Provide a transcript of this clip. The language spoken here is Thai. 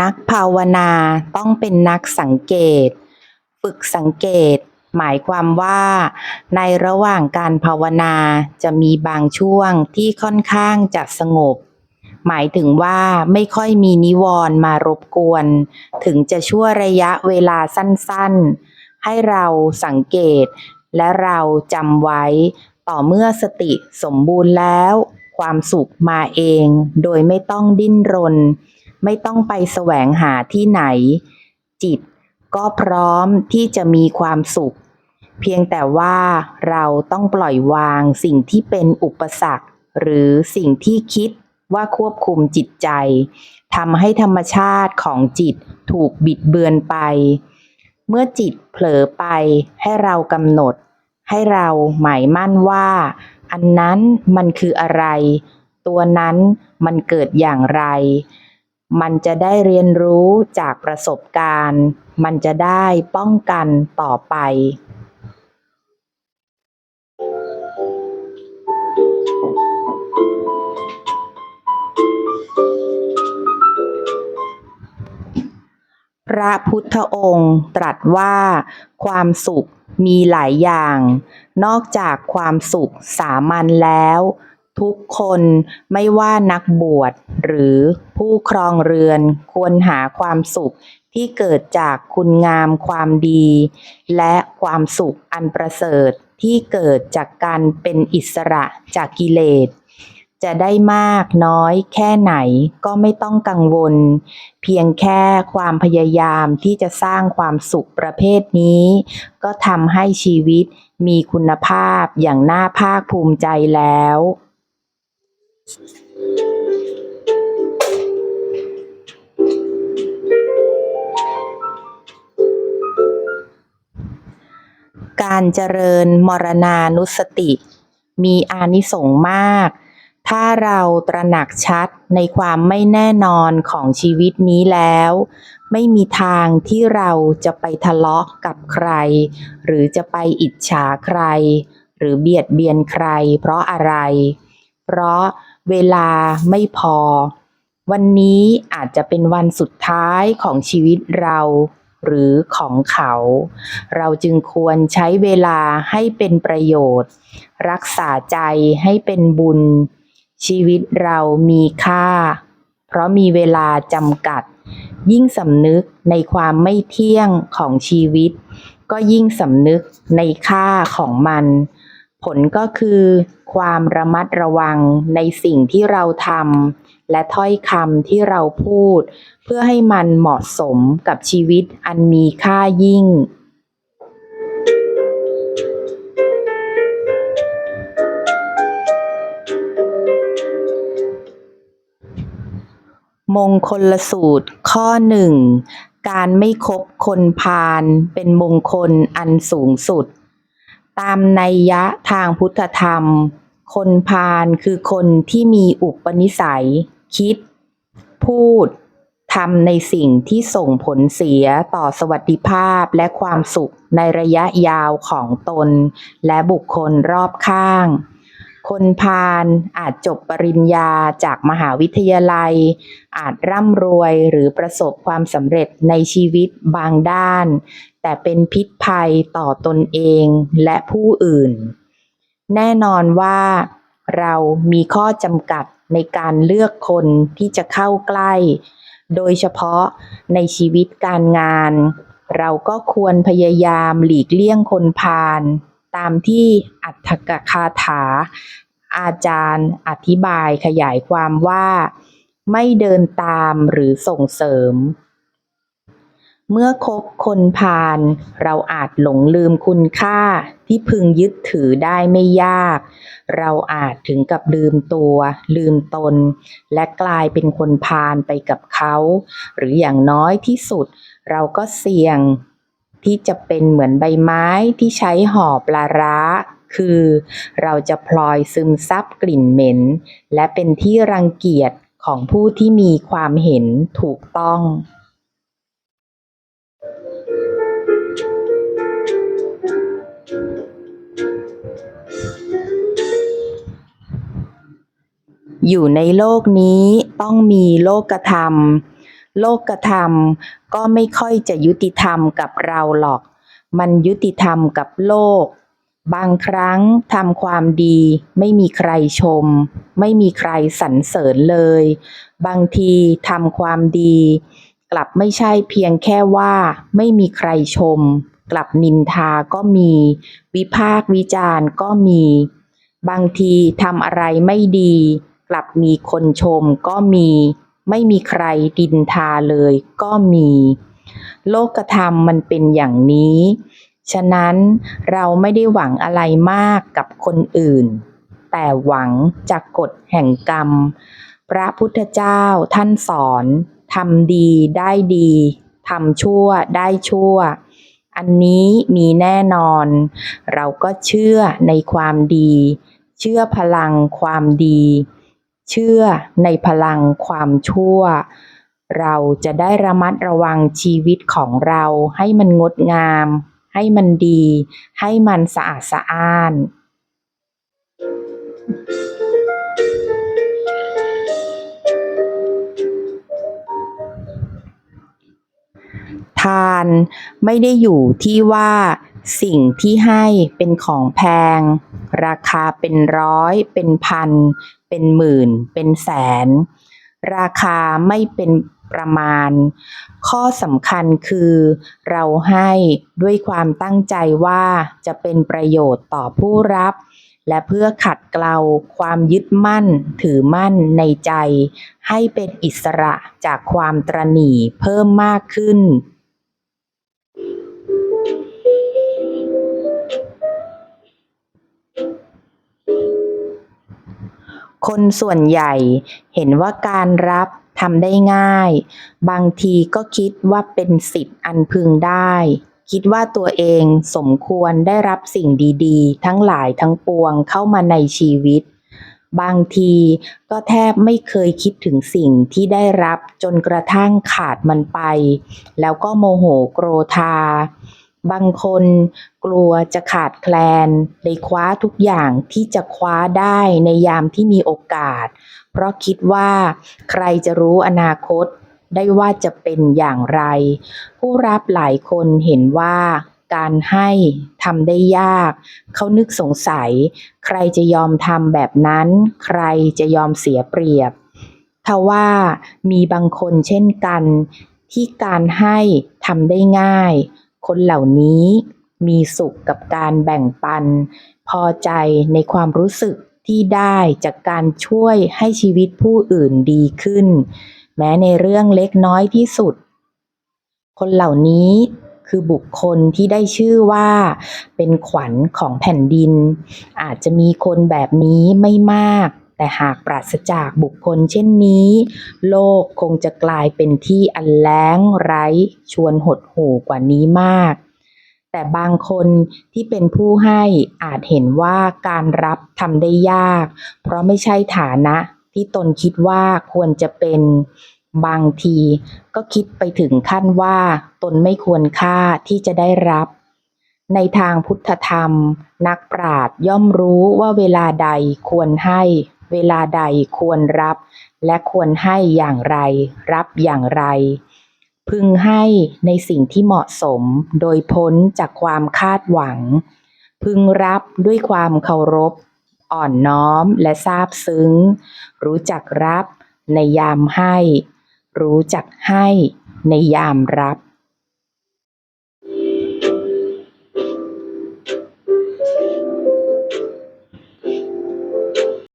นักภาวนาต้องเป็นนักสังเกต ฝึกสังเกต หมายความว่า ในระหว่างการภาวนาจะมีบางช่วงที่ค่อนข้างจะสงบ หมายถึงว่าไม่ค่อยมีนิวรณ์มารบกวน ถึงจะชั่วระยะเวลาสั้นๆ ให้เราสังเกต และเราจำไว้ต่อเมื่อสติสมบูรณ์แล้ว ความสุขมาเอง โดยไม่ต้องดิ้นรน ไม่ต้องไปแสวงหาที่ไหน จิตก็พร้อมที่จะมีความสุข เพียงแต่ว่าเราต้องปล่อยวางสิ่งที่เป็นอุปสรรค หรือสิ่งที่คิดว่าควบคุมจิตใจทำให้ธรรมชาติของจิตถูกบิดเบือนไป เมื่อจิตเผลอไปให้เรากำหนด ให้เราหมายมั่นว่า อันนั้นมันคืออะไร ตัวนั้นมันเกิดอย่างไร มันจะได้เรียนรู้จากประสบการณ์ มันจะได้ป้องกันต่อไป พระพุทธองค์ตรัสว่า ความสุขมีหลายอย่าง นอกจากความสุขสามัญแล้ว ทุกคนไม่ว่านักบวชหรือผู้ครองเรือนควรหาความสุขที่เกิดจากคุณงามความดี และความสุขอันประเสริฐที่เกิดจากการเป็นอิสระจากกิเลส จะได้มากน้อยแค่ไหนก็ไม่ต้องกังวล เพียงแค่ความพยายามที่จะสร้างความสุขประเภทนี้ ก็ทำให้ชีวิตมีคุณภาพอย่างน่าภาคภูมิใจแล้ว การเจริญมรณานุสติ มีอานิสงส์มาก ถ้าเราตระหนักชัดในความไม่แน่นอนของชีวิตนี้แล้ว ไม่มีทางที่เราจะไปทะเลาะกับใคร หรือจะไปอิจฉาใคร หรือเบียดเบียนใคร เพราะอะไร เพราะ เวลาไม่พอ วันนี้อาจจะเป็นวันสุดท้ายของชีวิตเรา หรือของเขา เราจึงควรใช้เวลาให้เป็นประโยชน์ รักษาใจให้เป็นบุญ ชีวิตเรามีค่า เพราะมีเวลาจำกัด ยิ่งสำนึกในความไม่เที่ยงของชีวิต ก็ยิ่งสำนึกในค่าของมัน ผลก็คือ ความระมัดระวังในสิ่งที่เราทำและถ้อยคำที่เราพูด เพื่อให้มันเหมาะสมกับชีวิตอันมีค่ายิ่งมงคลสูตรข้อหนึ่งการไม่คบคนพาลเป็นมงคลอันสูงสุด ตามนัยยะทางพุทธธรรม คนพาลคือคนที่มีอุปนิสัย คิด พูดทำในสิ่งที่ส่งผลเสียต่อสวัสดิภาพและความสุขในระยะยาวของตน และบุคคลรอบข้าง คนพาลอาจจบปริญญาจากมหาวิทยาลัย อาจร่ำรวยหรือประสบความสำเร็จในชีวิตบางด้าน แต่เป็นพิษภัยต่อตนเองและผู้อื่น แน่นอนว่า เรามีข้อจำกัดในการเลือกคนที่จะเข้าใกล้ โดยเฉพาะในชีวิตการงาน เราก็ควรพยายามหลีกเลี่ยงคนพาล ตามที่อัตถกคาถา อาจารย์อธิบายขยายความว่า ไม่เดินตามหรือส่งเสริม เมื่อคบคนพาลเราอาจหลงลืมคุณค่าที่พึงยึดถือได้ไม่ยาก เราอาจถึงกับลืมตัว ลืมตน และกลายเป็นคนพาลไปกับเขา หรืออย่างน้อยที่สุด เราก็เสี่ยง ที่จะเป็นเหมือนใบไม้ที่ใช้ห่อปลาร้า คือเราจะพลอยซึมซับกลิ่นเหม็น และเป็นที่รังเกียจของผู้ที่มีความเห็นถูกต้องอยู่ในโลกนี้ต้องมีโลกธรรม โลกธรรมก็ไม่ค่อยจะยุติธรรมกับเราหรอก มันยุติธรรมกับโลก บางครั้งทำความดี ไม่มีใครชม ไม่มีใครสรรเสริญเลย บางทีทำความดี กลับไม่ใช่เพียงแค่ว่า ไม่มีใครชม กลับนินทาก็มี วิพากวิจารณ์ก็มี บางทีทำอะไรไม่ดี กลับมีคนชมก็มี ไม่มีใครดินทาเลยก็มี โลกธรรมมันเป็นอย่างนี้ ฉะนั้นเราไม่ได้หวังอะไรมากกับคนอื่น แต่หวังจากกฎแห่งกรรม พระพุทธเจ้าท่านสอนทำดีได้ดีทำชั่วได้ชั่ว อันนี้มีแน่นอน เราก็เชื่อในความดี เชื่อพลังความดี เชื่อในพลังความชั่ว เราจะได้ระมัดระวังชีวิตของเราให้มันงดงาม ให้มันดี ให้มันสะอาดสะอ้านทานไม่ได้อยู่ที่ว่าสิ่งที่ให้เป็นของแพง ราคาเป็นร้อยเป็นพัน เป็นหมื่น เป็นแสน ราคาไม่เป็นประมาณ ข้อสำคัญคือ เราให้ด้วยความตั้งใจว่าจะเป็นประโยชน์ต่อผู้รับ และเพื่อขัดเกลาความยึดมั่นถือมั่นในใจ ให้เป็นอิสระจากความตรณีเพิ่มมากขึ้น คนส่วนใหญ่เห็นว่าการรับทำได้ง่าย บางทีก็คิดว่าเป็นสิทธิ์อันพึงได้ คิดว่าตัวเองสมควรได้รับสิ่งดีๆ ทั้งหลายทั้งปวงเข้ามาในชีวิต บางทีก็แทบไม่เคยคิดถึงสิ่งที่ได้รับจนกระทั่งขาดมันไป แล้วก็โมโหโกรธา บางคนกลัวจะขาดแคลนเลยคว้าทุกอย่างที่จะคว้าได้ในยามที่มีโอกาส เพราะคิดว่าใครจะรู้อนาคตได้ว่าจะเป็นอย่างไร ผู้รับหลายคนเห็นว่าการให้ทำได้ยาก เขานึกสงสัย ใครจะยอมทำแบบนั้น ใครจะยอมเสียเปรียบทว่ามีบางคนเช่นกัน ที่การให้ทำได้ง่าย คนเหล่านี้มีสุขกับการแบ่งปัน พอใจในความรู้สึกที่ได้จากการช่วยให้ชีวิตผู้อื่นดีขึ้น แม้ในเรื่องเล็กน้อยที่สุด คนเหล่านี้คือบุคคลที่ได้ชื่อว่า เป็นขวัญของแผ่นดิน อาจจะมีคนแบบนี้ไม่มาก แต่หากปราศจากบุคคลเช่นนี้ โลกคงจะกลายเป็นที่อันแล้งไร้ชวนหดหู่กว่านี้มาก แต่บางคนที่เป็นผู้ให้อาจเห็นว่าการรับทำได้ยาก เพราะไม่ใช่ฐานะที่ตนคิดว่าควรจะเป็นบางทีก็คิดไปถึงขั้นว่าตนไม่ควรค่าที่จะได้รับ ในทางพุทธธรรม นักปราชญ์ย่อมรู้ว่าเวลาใดควรให้ เวลาใดควรรับ และควรให้อย่างไร รับอย่างไร พึงให้ในสิ่งที่เหมาะสมโดยพ้นจากความคาดหวัง พึงรับด้วยความเคารพ อ่อนน้อมและซาบซึ้ง รู้จักรับในยามให้ รู้จักให้ในยามรับ